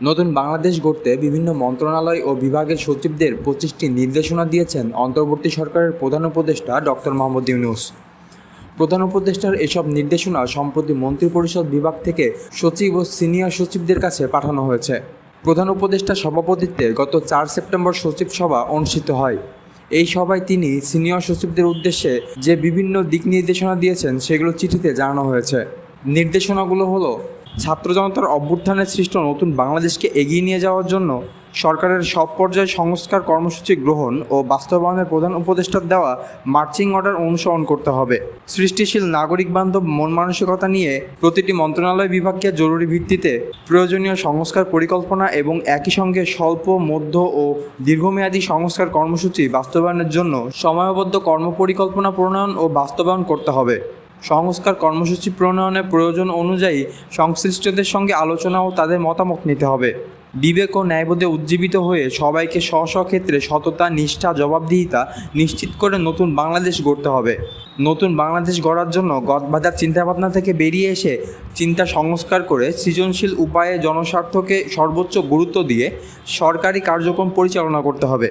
নতুন বাংলাদেশ গড়তে বিভিন্ন মন্ত্রণালয় ও বিভাগের সচিবদের পঁচিশটি নির্দেশনা দিয়েছেন অন্তর্বর্তী সরকারের প্রধান উপদেষ্টা ডক্টর মোহাম্মদ ইউনুস। প্রধান উপদেষ্টার এসব নির্দেশনা সম্প্রতি মন্ত্রিপরিষদ বিভাগ থেকে সচিব ও সিনিয়র সচিবদের কাছে পাঠানো হয়েছে। প্রধান উপদেষ্টা সভাপতিত্বে গত চার সেপ্টেম্বর সচিব সভা অনুষ্ঠিত হয়। এই সভায় তিনি সিনিয়র সচিবদের উদ্দেশ্যে যে বিভিন্ন দিক নির্দেশনা দিয়েছেন সেগুলো চিঠিতে জানানো হয়েছে। নির্দেশনাগুলো হলো ছাত্র জনতার অভ্যুত্থানে সৃষ্ট নতুন বাংলাদেশকে এগিয়ে নিয়ে যাওয়ার জন্য সরকারের সব পর্যায়ে সংস্কার কর্মসূচি গ্রহণ ও বাস্তবায়নের প্রধান উপদেষ্টার দেওয়া মার্চিং অর্ডার অনুসরণ করতে হবে। সৃষ্টিশীল নাগরিক বান্ধব মন মানসিকতা নিয়ে প্রতিটি মন্ত্রণালয় বিভাগকে জরুরি ভিত্তিতে প্রয়োজনীয় সংস্কার পরিকল্পনা এবং একই সঙ্গে স্বল্প, মধ্য ও দীর্ঘমেয়াদী সংস্কার কর্মসূচি বাস্তবায়নের জন্য সময়বদ্ধ কর্মপরিকল্পনা প্রণয়ন ও বাস্তবায়ন করতে হবে। সংস্কার কর্মসূচি প্রণয়নের প্রয়োজন অনুযায়ী সংশ্লিষ্টদের সঙ্গে আলোচনা ও তাদের মতামত নিতে হবে। বিবেক ও ন্যায়বোধে উজ্জীবিত হয়ে সবাইকে স্ব স্ব ক্ষেত্রে সততা, নিষ্ঠা, জবাবদিহিতা নিশ্চিত করে নতুন বাংলাদেশ গড়তে হবে। নতুন বাংলাদেশ গড়ার জন্য গদবাধার চিন্তাভাবনা থেকে বেরিয়ে এসে চিন্তা সংস্কার করে সৃজনশীল উপায়ে জনস্বার্থকে সর্বোচ্চ গুরুত্ব দিয়ে সরকারি কার্যক্রম পরিচালনা করতে হবে।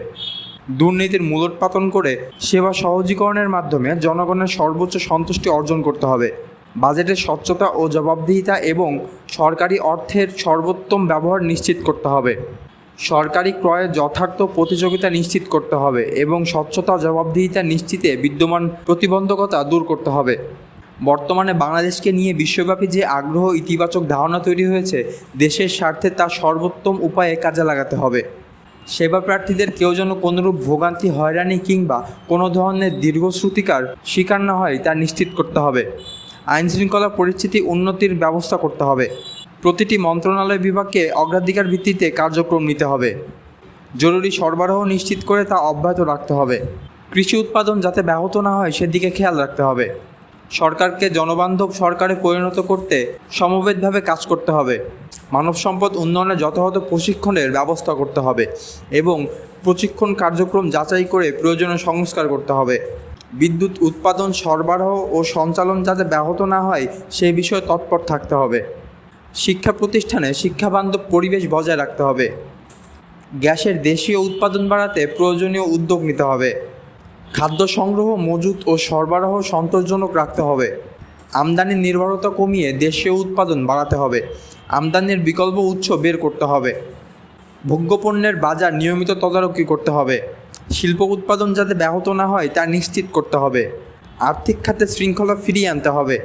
দুর্নীতির মূলোৎপাতন করে সেবা সহজীকরণের মাধ্যমে জনগণের সর্বোচ্চ সন্তুষ্টি অর্জন করতে হবে। বাজেটের স্বচ্ছতা ও জবাবদিহিতা এবং সরকারি অর্থের সর্বোত্তম ব্যবহার নিশ্চিত করতে হবে। সরকারি ক্রয়ে যথার্থ প্রতিযোগিতা নিশ্চিত করতে হবে এবং স্বচ্ছতা, জবাবদিহিতা নিশ্চিতে বিদ্যমান প্রতিবন্ধকতা দূর করতে হবে। বর্তমানে বাংলাদেশকে নিয়ে বিশ্বব্যাপী যে আগ্রহ ইতিবাচক ধারণা তৈরি হয়েছে, দেশের স্বার্থে তা সর্বোত্তম উপায়ে কাজে লাগাতে হবে। সেবা প্রার্থীদের কেউ যেন কোনোরূপ ভোগান্তি, হয়রানি কিংবা কোনো ধরনের দীর্ঘশ্রুতিকার শিকার না হয় তা নিশ্চিত করতে হবে। আইন শৃঙ্খলা পরিস্থিতি উন্নতির ব্যবস্থা করতে হবে। প্রতিটি মন্ত্রণালয় বিভাগকে অগ্রাধিকার ভিত্তিতে কার্যক্রম নিতে হবে। জরুরি সরবরাহ নিশ্চিত করে তা অব্যাহত রাখতে হবে। কৃষি উৎপাদন যাতে ব্যাহত না হয়, সেদিকে খেয়াল রাখতে হবে। সরকারকে জনবান্ধব সরকারে পরিণত করতে সমবেতভাবে কাজ করতে হবে। মানব সম্পদ উন্নয়নে যথাযথ প্রশিক্ষণের ব্যবস্থা করতে হবে এবং প্রশিক্ষণ কার্যক্রম যাচাই করে প্রয়োজনীয় সংস্কার করতে হবে। বিদ্যুৎ উৎপাদন সরবরাহ ও সঞ্চালন যাতে ব্যাহত না হয় সেই বিষয়ে তৎপর থাকতে হবে। শিক্ষা প্রতিষ্ঠানে শিক্ষাবান্ধব পরিবেশ বজায় রাখতে হবে। গ্যাসের দেশীয় উৎপাদন বাড়াতে প্রয়োজনীয় উদ্যোগ নিতে হবে। খাদ্য সংগ্রহ, মজুত ও সরবরাহ সন্তোষজনক রাখতে হবে। আমদানির নির্ভরতা কমিয়ে দেশীয় উৎপাদন বাড়াতে হবে। আমদানির বিকল্প উৎস বের করতে হবে। ভোগ্যপণ্যের বাজার নিয়মিত তদারকি করতে হবে। শিল্প উৎপাদন যাতে ব্যাহত না হয়, তা নিশ্চিত করতে হবে। আর্থিক খাতে শৃঙ্খলা ফিরিয়ে আনতে হবে।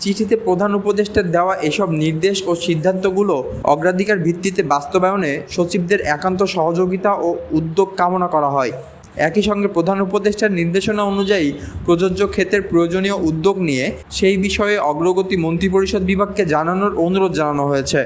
চিঠিতে প্রধান উপদেষ্টার দেওয়া এসব নির্দেশ ও সিদ্ধান্তগুলো অগ্রাধিকার ভিত্তিতে বাস্তবায়নে সচিবদের একান্ত সহযোগিতা ও উদ্যোগ কামনা করা হয়। একই সঙ্গে প্রধান উপদেষ্টার নির্দেশনা অনুযায়ী প্রযোজ্য ক্ষেত্রের প্রয়োজনীয় উদ্যোগ নিয়ে সেই বিষয়ে অগ্রগতি মন্ত্রিপরিষদ বিভাগকে জানানোর অনুরোধ জানানো হয়েছে।